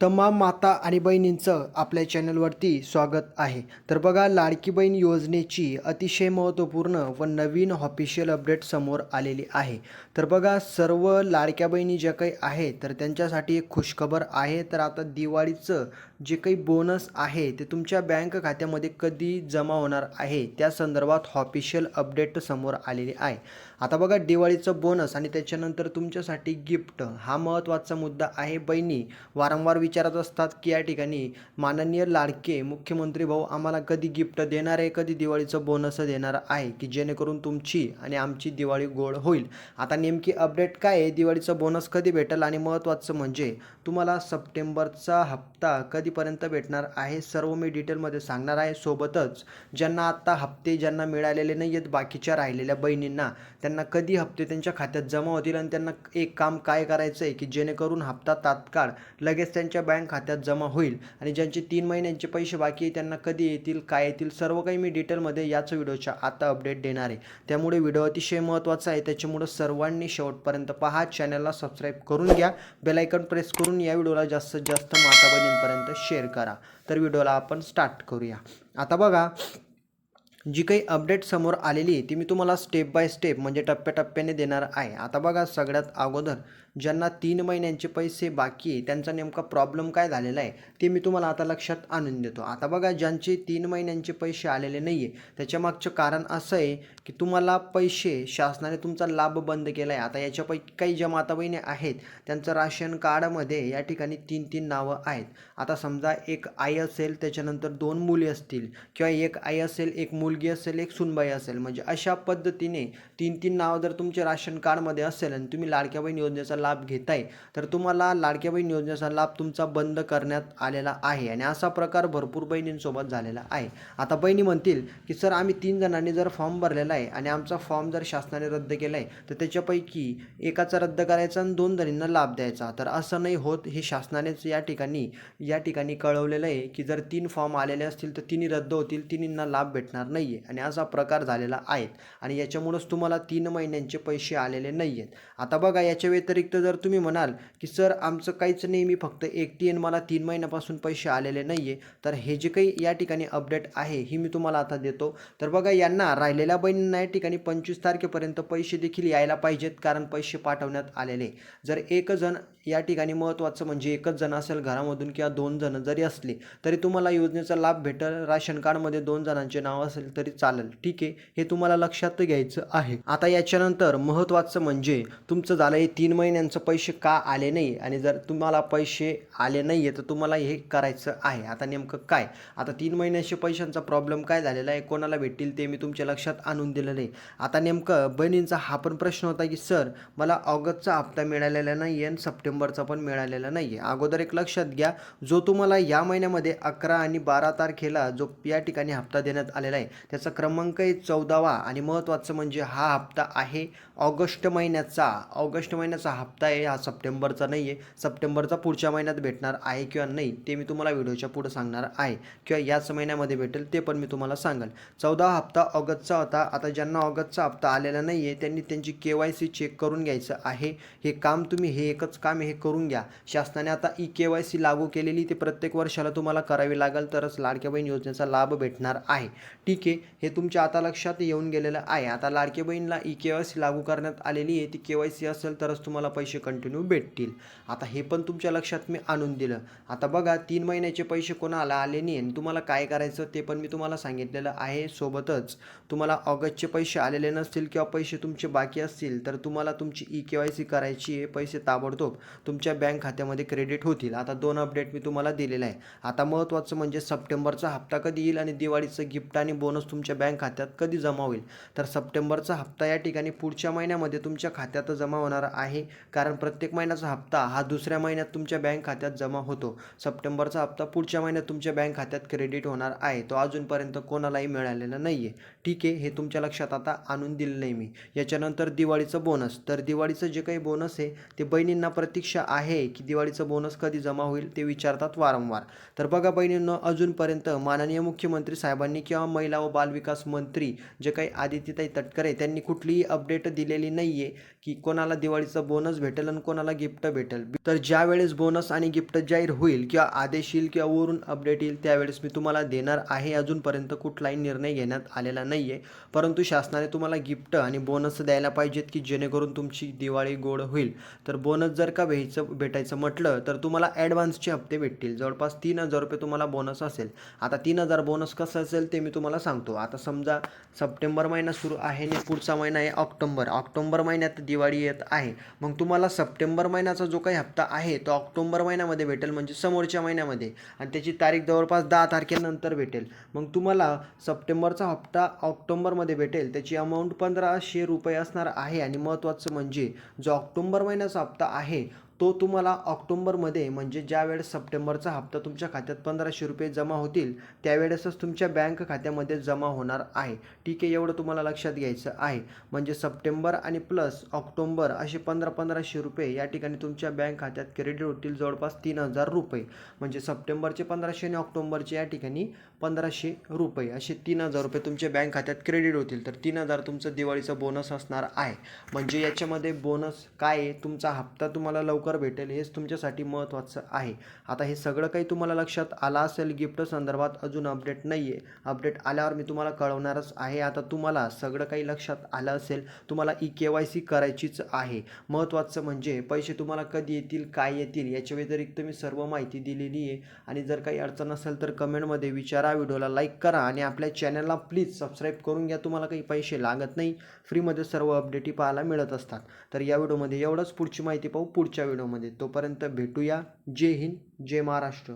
तमाम माता आणि बहिणींचं आपल्या चॅनलवरती स्वागत आहे. तर बघा लाडकी बहीण योजनेची अतिशय महत्त्वपूर्ण व नवीन ऑफिशियल अपडेट समोर आलेली आहे. तर बघा सर्व लाडक्या बहिणी ज्या काही आहेत तर त्यांच्यासाठी एक खुशखबर आहे. तर आता दिवाळीचं जे काही बोनस आहे ते तुमच्या बँक खात्यामध्ये कधी जमा होणार आहे त्या संदर्भात ऑफिशियल अपडेट समोर आलेली आहे. आता बघा दिवाळीचं बोनस आणि त्याच्यानंतर तुमच्यासाठी गिफ्ट हा महत्त्वाचा मुद्दा आहे बहिणी. वारंवार विचारत असतात की या ठिकाणी माननीय लाडके मुख्यमंत्री भाऊ आम्हाला कधी गिफ्ट देणार आहे कधी दिवाळीचं बोनस देणार आहे की जेणेकरून तुमची आणि आमची दिवाळी गोड होईल. आता नेमकी अपडेट काय आहे? दिवाळीचं बोनस कधी भेटेल? आणि महत्त्वाचं म्हणजे तुम्हाला सप्टेंबरचा हप्ता कधी कितीपर्यंत भेटणार आहे सर्व मी डिटेलमध्ये सांगणार आहे. सोबतच ज्यांना आत्ता हप्ते ज्यांना मिळालेले नाही आहेत बाकीच्या राहिलेल्या बहिणींना त्यांना कधी हप्ते त्यांच्या खात्यात जमा होतील आणि त्यांना एक काम काय करायचं आहे की जेणेकरून हप्ता तात्काळ लगेच त्यांच्या बँक खात्यात जमा होईल आणि ज्यांचे तीन महिन्यांचे पैसे बाकी आहे त्यांना कधी येतील काय येतील सर्व काही मी डिटेलमध्ये याच व्हिडिओच्या आता अपडेट देणार आहे. त्यामुळे व्हिडिओ अतिशय महत्त्वाचा आहे. त्याच्यामुळं सर्वांनी शेवटपर्यंत पहा. चॅनलला सबस्क्राईब करून घ्या. बेलायकन प्रेस करून या व्हिडिओला जास्तीत जास्त माता बहिणींपर्यंत शेअर करा. तर व्हिडिओला आपण स्टार्ट करूया. आता बघा जी काही अपडेट समोर आलेली आहे ती मी तुम्हाला स्टेप बाय स्टेप म्हणजे टप्प्याटप्प्याने देणार आहे. आता बघा सगळ्यात अगोदर ज्यांना तीन महिन्यांचे पैसे बाकी आहे त्यांचा नेमका प्रॉब्लेम काय झालेला आहे ते मी तुम्हाला आता लक्षात आणून देतो. आता बघा ज्यांचे तीन महिन्यांचे पैसे आलेले नाही आहे त्याच्यामागचं कारण असं आहे की तुम्हाला पैसे शासनाने तुमचा लाभ बंद केला आहे आता याच्यापैकी काही ज्या माता बहिणी आहेत त्यांचं राशन कार्डमध्ये या ठिकाणी तीन तीन नावं आहेत. आता समजा एक आई असेल त्याच्यानंतर दोन मुली असतील किंवा एक आई असेल एक मुलगी असेल एक सुनबाई असेल. म्हणजे अशा पद्धतीने तीन तीन नावं जर तुमचे राशन कार्डमध्ये असेल आणि तुम्ही लाडक्या बहीण योजनेचा लाभ घेताय तर तुम्हाला लाडक्या बहीण योजनेचा लाभ तुमचा बंद करण्यात आलेला आहे आणि असा प्रकार भरपूर बहिणींसोबत झालेला आहे. आता बहिणी म्हणतील की सर आम्ही तीन जणांनी जर फॉर्म भरलेला आहे आणि आमचा फॉर्म जर शासनाने रद्द केला आहे तर त्याच्यापैकी एकाचा रद्द करायचा आणि दोन जणींना लाभ द्यायचा. तर असं नाही होत हे शासनानेच या ठिकाणी या ठिकाणी कळवलेलं आहे की जर तीन फॉर्म आलेले असतील तर तिन्ही रद्द होतील तिन्हींना लाभ भेटणार नाही आहे आणि असा प्रकार झालेला आहे. आणि याच्यामुळंच तुम्हाला तीन महिन्यांचे पैसे आलेले नाही आहेत आता बघा याच्या व्यतिरिक्त जर तुम्ही म्हणाल की सर आमचं काहीच नाही मी फक्त एकटी आणि मला तीन महिन्यापासून पैसे आलेले नाही आहे तर हे जे काही या ठिकाणी अपडेट आहे ही मी तुम्हाला आता देतो. तर बघा यांना राहिलेल्या बहिणींना या ठिकाणी पंचवीस तारखेपर्यंत पैसे देखील यायला पाहिजेत कारण पैसे पाठवण्यात आलेले जर एक जण या ठिकाणी महत्त्वाचं म्हणजे एकच जण असेल घरामधून किंवा दोन जण जरी असले तरी तुम्हाला योजनेचा लाभ भेटेल. राशन कार्डमध्ये दोन जणांचे नाव असेल तरी चालेल. ठीक आहे हे तुम्हाला लक्षात घ्यायचं आहे. आता याच्यानंतर महत्त्वाचं म्हणजे तुमचं झालं हे तीन त्यांचं पैसे का आले नाही? आणि जर तुम्हाला पैसे आले नाही आहे तर तुम्हाला हे करायचं आहे. आता नेमकं काय? आता तीन महिन्याचे पैशांचा प्रॉब्लेम काय झालेला आहे? कोणाला भेटतील ते मी तुमच्या लक्षात आणून दिलं नाही. आता नेमकं बहिणींचा हा पण प्रश्न होता की सर मला ऑगस्टचा हप्ता मिळालेला नाही आहे आणि सप्टेंबरचा पण मिळालेला नाही आहे अगोदर एक लक्षात घ्या जो तुम्हाला या महिन्यामध्ये अकरा आणि बारा तारखेला जो या ठिकाणी हप्ता देण्यात आलेला आहे त्याचा क्रमांक आहे चौदावा आणि महत्त्वाचं म्हणजे हा हप्ता आहे ऑगस्ट महिन्याचा. ऑगस्ट महिन्याचा हप्ता हप्ता आहे हा सप्टेंबरचा नाही आहे. सप्टेंबरचा पुढच्या महिन्यात भेटणार आहे किंवा नाही ते मी तुम्हाला व्हिडिओच्या पुढे सांगणार आहे. किंवा याच महिन्यामध्ये भेटेल ते पण मी तुम्हाला सांगाल. चौदा हप्ता ऑगस्टचा होता. आता ज्यांना ऑगस्टचा हप्ता आलेला नाही आहे त्यांनी त्यांची के वाय सी चेक करून घ्यायचं आहे. हे काम तुम्ही हे एकच काम हे करून घ्या. शासनाने आता ई के वाय सी लागू केलेली ते प्रत्येक वर्षाला तुम्हाला करावी लागेल तरच लाडक्या बहीण योजनेचा लाभ भेटणार आहे. ठीक आहे हे तुमच्या आता लक्षात येऊन गेलेलं आहे. आता लाडक्या बहीणला ई के वाय सी लागू करण्यात आलेली आहे ती के वाय सी असेल तरच तुम्हाला पैसे कंटिन्यू भेटतील. आता हे पण तुमच्या लक्षात मी आणून दिलं. आता बघा तीन महिन्याचे पैसे कोणाला आले नाही आणि तुम्हाला काय करायचं ते पण मी तुम्हाला सांगितलेलं आहे सोबतच. तुम्हाला ऑगस्टचे पैसे आलेले नसतील किंवा पैसे तुमचे बाकी असतील तर तुम्हाला तुमची ई के वाय सी करायची आहे. पैसे ताबडतोब तुमच्या बँक खात्यामध्ये क्रेडिट होतील. आता दोन अपडेट मी तुम्हाला दिलेलं आहे. आता महत्त्वाचं म्हणजे सप्टेंबरचा हप्ता कधी येईल आणि दिवाळीचं गिफ्ट आणि बोनस तुमच्या बँक खात्यात कधी जमा होईल? तर सप्टेंबरचा हप्ता या ठिकाणी पुढच्या महिन्यामध्ये तुमच्या खात्यात जमा होणार आहे. कारण प्रत्येक महिन्याचा हप्ता हा दुसऱ्या महिन्यात तुमच्या बँक खात्यात जमा होतो. सप्टेंबरचा हप्ता पुढच्या महिन्यात तुमच्या बँक खात्यात क्रेडिट होणार आहे. तो अजूनपर्यंत कोणालाही मिळालेला नाही आहे ठीक आहे हे तुमच्या लक्षात आता आणून दिलेलं आहे मी. याच्यानंतर दिवाळीचं बोनस तर दिवाळीचं जे काही बोनस आहे ते बहिणींना प्रतीक्षा आहे की दिवाळीचं बोनस कधी जमा होईल ते विचारतात वारंवार. तर बघा बहिणींना अजूनपर्यंत माननीय मुख्यमंत्री साहेबांनी किंवा महिला व व बालविकास मंत्री जे काही आदित्यताई तटकरे त्यांनी कुठलीही अपडेट दिलेली नाही आहे की कोणाला दिवाळीचं बोनस भेटेल आणि कोणाला गिफ्ट भेटेल. तर ज्या वेळेस बोनस आणि गिफ्ट जाहीर होईल किंवा आदेश येईल किंवा वरून अपडेट येईल त्यावेळेस मी तुम्हाला देणार आहे. अजूनपर्यंत कुठलाही निर्णय घेण्यात आलेला नाही आहे परंतु शासनाने तुम्हाला गिफ्ट आणि बोनस द्यायला पाहिजेत की जेणेकरून तुमची दिवाळी गोड होईल. तर बोनस जर का भेटायचं भेटायचं म्हटलं तर तुम्हाला ॲडव्हान्सचे हप्ते भेटतील. जवळपास तीन हजार रुपये तुम्हाला बोनस असेल. आता तीन हजार बोनस कसं असेल ते मी तुम्हाला सांगतो. आता समजा सप्टेंबर महिना सुरू आहे आणि पुढचा महिना आहे ऑक्टोंबर. ऑक्टोंबर महिन्यात दिवाळी येत आहे. मग तुम्हाला सप्टेंबर महिन्याचा जो काही हप्ता आहे तो ऑक्टोंबर महिन्यामध्ये भेटेल म्हणजे समोरच्या महिन्यामध्ये. आणि त्याची तारीख जवळपास दहा तारखेनंतर भेटेल. मग तुम्हाला सप्टेंबरचा हप्ता ऑक्टोंबरमध्ये भेटेल. त्याची अमाऊंट पंधराशे रुपये असणार आहे. आणि महत्त्वाचं म्हणजे जो ऑक्टोंबर महिन्याचा हप्ता आहे तो तुम्हाला ऑक्टोंबरमध्ये म्हणजे ज्या वेळेस सप्टेंबरचा हप्ता तुमच्या खात्यात पंधराशे रुपये जमा होतील त्यावेळेसच तुमच्या बँक खात्यामध्ये जमा होणार आहे. ठीक आहे एवढं तुम्हाला लक्षात घ्यायचं आहे. म्हणजे सप्टेंबर आणि प्लस ऑक्टोंबर असे पंधरा पंधराशे रुपये या ठिकाणी तुमच्या बँक खात्यात क्रेडिट होतील जवळपास तीन हजार रुपये. म्हणजे सप्टेंबरचे पंधराशे आणि ऑक्टोंबरचे या ठिकाणी पंधराशे रुपये असे तीन हजार रुपये तुमच्या बँक खात्यात क्रेडिट होतील. तर तीन हजार तुमचं दिवाळीचं बोनस असणार आहे. म्हणजे याच्यामध्ये बोनस काय आहे? तुमचा हप्ता तुम्हाला लवकर लवकर भेटेल हेच तुमच्यासाठी महत्त्वाचं आहे. आता हे सगळं काही तुम्हाला लक्षात आलं असेल गिफ्ट संदर्भात अजून अपडेट नाही आहे अपडेट आल्यावर मी तुम्हाला कळवणारच आहे. आता तुम्हाला सगळं काही लक्षात आलं असेल तुम्हाला ई के वाय सी करायचीच आहे. महत्त्वाचं म्हणजे पैसे तुम्हाला कधी येतील काय येतील याच्या व्यतिरिक्त मी सर्व माहिती दिलेली आहे. आणि जर काही अडचण असेल तर कमेंटमध्ये विचारा व्हिडिओला लाईक करा आणि आपल्या चॅनलला प्लीज सबस्क्राईब करून घ्या तुम्हाला काही पैसे लागत नाही. फ्रीमध्ये सर्व अपडेटी पाहायला मिळत असतात. तर या व्हिडिओमध्ये एवढंच. पुढची माहिती पाहू पुढच्या व्हिडिओमध्ये. तोपर्यंत भेटूया. जय हिंद जय महाराष्ट्र.